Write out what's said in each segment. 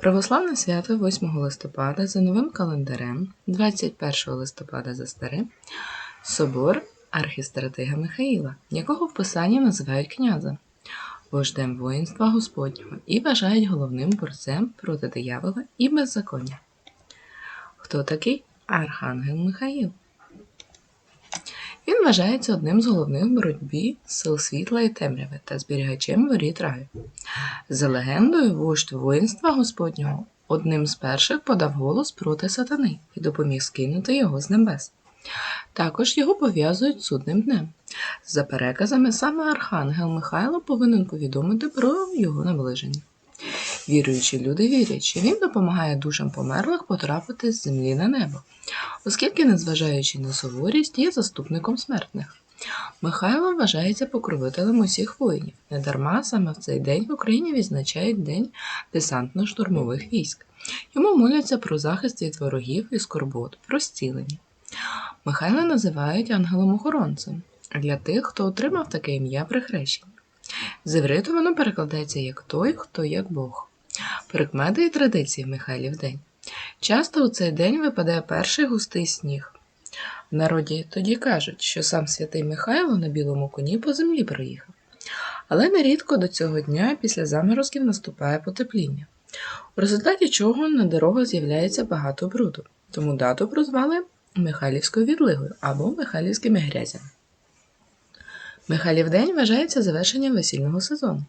Православне свято 8 листопада за новим календарем, 21 листопада за старим, собор архістратига Михаїла, якого в Писанні називають князем, вождем воїнства Господнього і вважають головним борцем проти диявола і беззаконня. Хто такий Архангел Михаїл? Він вважається одним з головних в боротьбі сил світла і темряви та зберігачем воріт раю. За легендою, вождь воїнства Господнього одним з перших подав голос проти сатани і допоміг скинути його з небес. Також його пов'язують судним днем. За переказами, саме Архангел Михайло повинен повідомити про його наближення. Віруючі люди вірять, що він допомагає душам померлих потрапити з землі на небо, оскільки, незважаючи на суворість, є заступником смертних. Михайло вважається покровителем усіх воїнів. Недарма саме в цей день в Україні відзначають День десантно-штурмових військ. Йому моляться про захист від ворогів і скорбот, про зцілення. Михайла називають ангелом-охоронцем для тих, хто отримав таке ім'я при хрещенні. З івриту воно перекладається як той, хто як Бог. Прикмети і традиції в Михайлів день. Часто у цей день випадає перший густий сніг. В народі тоді кажуть, що сам святий Михайло на білому коні по землі проїхав. Але нерідко до цього дня після заморозків наступає потепління, у результаті чого на дорогах з'являється багато бруду, тому дату прозвали Михайлівською відлигою або Михайлівськими грязями. Михайлів день вважається завершенням весільного сезону,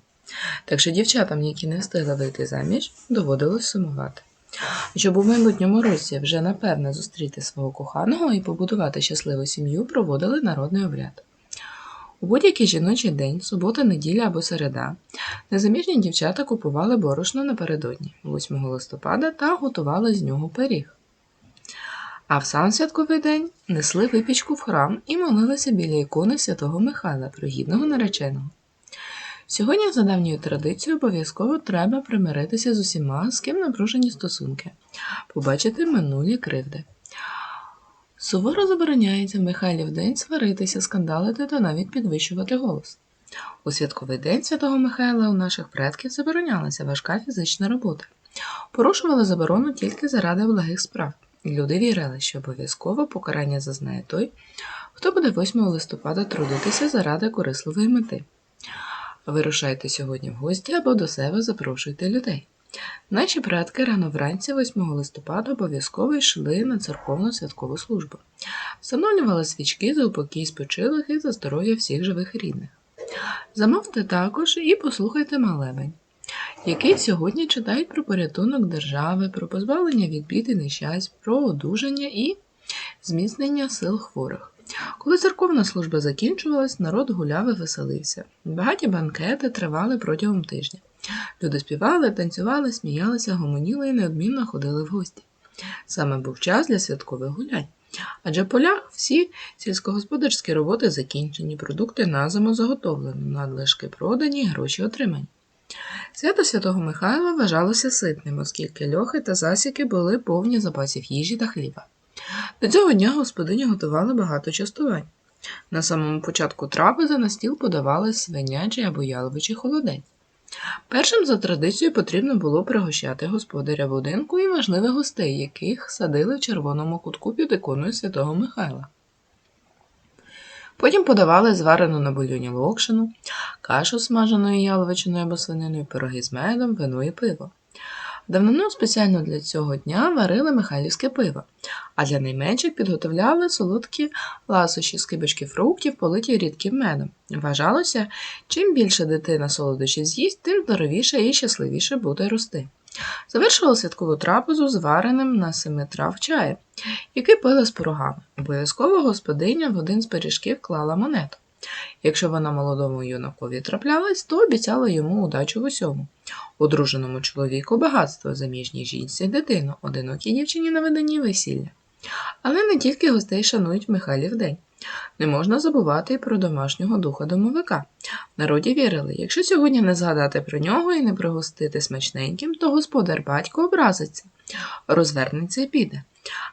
так що дівчатам, які не встигли вийти заміж, доводилось сумувати. Щоб у майбутньому році вже напевне зустріти свого коханого і побудувати щасливу сім'ю, проводили народний обряд. У будь-який жіночий день, субота, неділя або середа, незаміжні дівчата купували борошно напередодні, 8 листопада, та готували з нього пиріг. А в сам святковий день несли випічку в храм і молилися біля ікони святого Михайла, пригідного нареченого. Сьогодні, за давньою традицією, обов'язково треба примиритися з усіма, з ким напружені стосунки, побачити минулі кривди. Суворо забороняється Михайлів день сваритися, скандалити та навіть підвищувати голос. У святковий день святого Михайла у наших предків заборонялася важка фізична робота. Порушували заборону тільки заради благих справ. Люди вірили, що обов'язково покарання зазнає той, хто буде 8 листопада трудитися заради корисливої мети. Вирушайте сьогодні в гості або до себе запрошуйте людей. Наші предки рано вранці 8 листопада обов'язково йшли на церковну святкову службу, встановлювали свічки за упокій спочилих і за здоров'я всіх живих рідних. Замовте також і послухайте малебень, який сьогодні читають про порятунок держави, про позбавлення від бід і нещасть, про одужання і зміцнення сил хворих. Коли церковна служба закінчувалась, народ гуляв і веселився. Багаті банкети тривали протягом тижня. Люди співали, танцювали, сміялися, гомоніли і неодмінно ходили в гості. Саме був час для святкових гулянь. Адже в полях всі сільськогосподарські роботи закінчені, продукти на зиму заготовлені, надлишки продані, гроші отримані. Свято Святого Михайла вважалося ситним, оскільки льохи та засіки були повні запасів їжі та хліба. До цього дня господині готували багато частувань. На самому початку трапези на стіл подавали свинячий або яловичий холодець. Першим за традицією потрібно було пригощати господаря будинку і важливих гостей, яких садили в червоному кутку під іконою святого Михайла. Потім подавали зварену на бульйоні локшину, кашу смаженою яловичиною або свининою, пироги з медом, вино і пиво. Давнину спеціально для цього дня варили михайлівське пиво, а для найменших підготовляли солодкі ласощі з кибочки фруктів, политі рідким медом. Вважалося, чим більше дитина солодощів з'їсть, тим здоровіше і щасливіше буде рости. Завершили святкову трапезу звареним на семи трав чаєм, який пили з порогами. Обов'язково господиня в один з пиріжків клала монету. Якщо вона молодому юнакові траплялась, то обіцяла йому удачу в усьому. Одруженому чоловіку багатство, заміжній жінці дитину, одинокій дівчині на виданні весілля. Але не тільки гостей шанують Михайлів день. Не можна забувати і про домашнього духа домовика. Народі вірили, якщо сьогодні не згадати про нього і не пригостити смачненьким, то господар батько образиться, розвернеться і піде.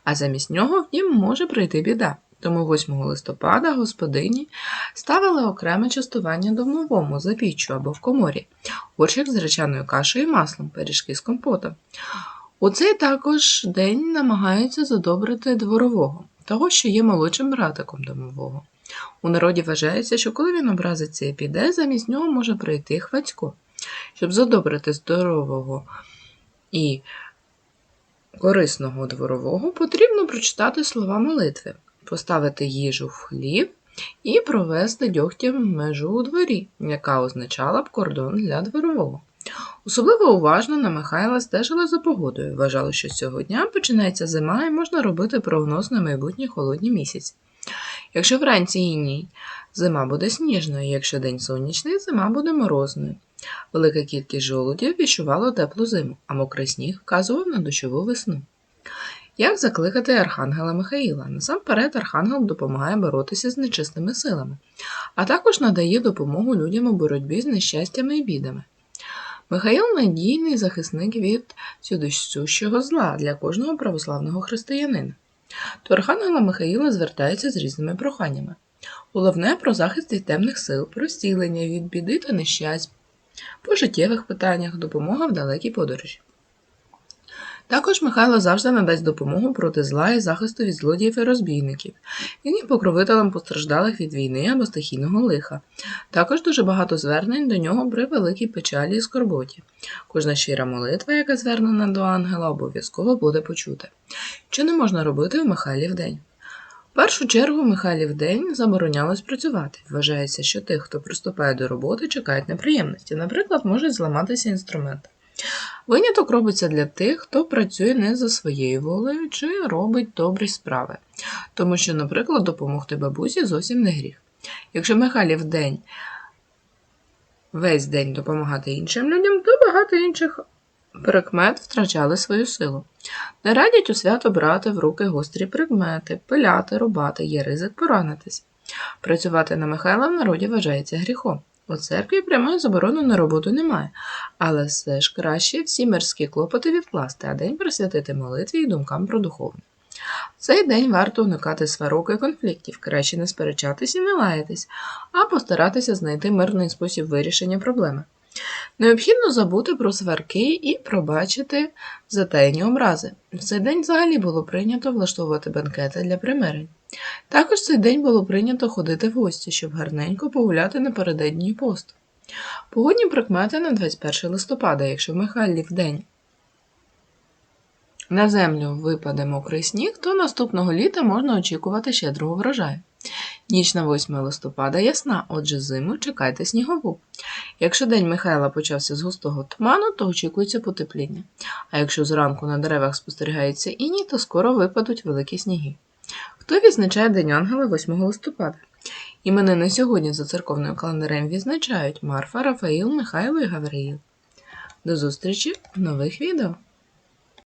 А замість нього в дім може прийти біда. Тому 8 листопада господині ставили окреме частування домовому за піччю або в коморі, борщик з гречаною кашею і маслом, пиріжки з компотом. У цей також день намагаються задобрити дворового, того, що є молодшим братиком домового. У народі вважається, що коли він образиться і піде, замість нього може прийти хвацько. Щоб задобрити здорового і корисного дворового, потрібно прочитати слова молитви, поставити їжу в хліб і провести дьогтям межу у дворі, яка означала б кордон для дворового. Особливо уважно на Михайла стежили за погодою. Вважали, що цього дня починається зима і можна робити прогноз на майбутні холодні місяці. Якщо вранці і ні, зима буде сніжною, якщо день сонячний, зима буде морозною. Велика кількість жолудів віщувала теплу зиму, а мокрий сніг вказував на дощову весну. Як закликати Архангела Михаїла? Насамперед, Архангел допомагає боротися з нечистими силами, а також надає допомогу людям у боротьбі з нещастями і бідами. Михаїл надійний захисник від сюдощущого зла для кожного православного християнина. До Архангела Михаїла звертаються з різними проханнями. Головне про захист від темних сил, про зцілення від біди та нещасть, по життєвих питаннях, допомога в далекій подорожі. Також Михайло завжди надасть допомогу проти зла і захисту від злодіїв і розбійників. Він є покровителем постраждалих від війни або стихійного лиха. Також дуже багато звернень до нього при великій печалі і скорботі. Кожна щира молитва, яка звернена до ангела, обов'язково буде почута. Що не можна робити в Михайлів день? В першу чергу Михайлів день заборонялось працювати. Вважається, що тих, хто приступає до роботи, чекають неприємності. Наприклад, можуть зламатися інструменти. Виняток робиться для тих, хто працює не за своєю волею чи робить добрі справи, тому що, наприклад, допомогти бабусі зовсім не гріх. Якщо Михайлів день весь день допомагати іншим людям, то багато інших прикмет втрачали свою силу. Не радять у свято брати в руки гострі предмети, пиляти, рубати, є ризик поранитись. Працювати на Михайла в народі вважається гріхом. У церкві прямої заборони на роботу немає, але все ж краще всі мирські клопоти відкласти, а день присвятити молитві і думкам про духовне. В цей день варто уникати сварок і конфліктів, краще не сперечатись і не лаятись, а постаратися знайти мирний спосіб вирішення проблеми. Необхідно забути про сварки і пробачити затаєні образи. В цей день взагалі було прийнято влаштовувати бенкети для примирень. Також цей день було прийнято ходити в гості, щоб гарненько погуляти напередодній пост. Погодні прикмети на 21 листопада, якщо в Михайлів день на землю випаде мокрий сніг, то наступного літа можна очікувати щедрого врожаю. Ніч на 8 листопада ясна, отже, зиму чекайте снігову. Якщо день Михайла почався з густого туману, то очікується потепління. А якщо зранку на деревах спостерігається іні, то скоро випадуть великі сніги. Хто відзначає День Ангела 8 листопада? Іменини сьогодні за церковним календарем відзначають Марфа, Рафаїл, Михайло і Гавриїл. До зустрічі в нових відео!